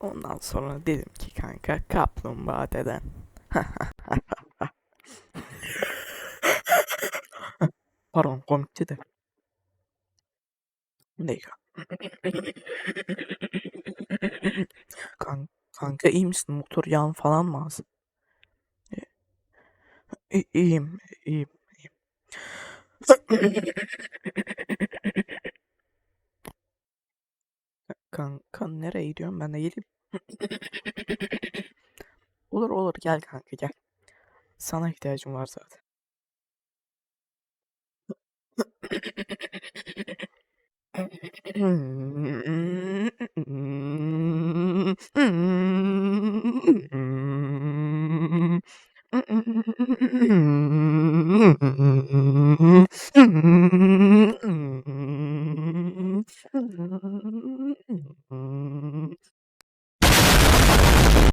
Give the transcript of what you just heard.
Ondan sonra dedim ki kanka kaplumbağa deden. Pardon komikti de. Dakika. Kan kanka iyi misin? Motor yağın falan mı az? İ iyiyim, iyiyim, iyiyim. kanka nereye gidiyorsun? Ben de geleyim. olur olur gel kanka gel. Sana ihtiyacım var zaten.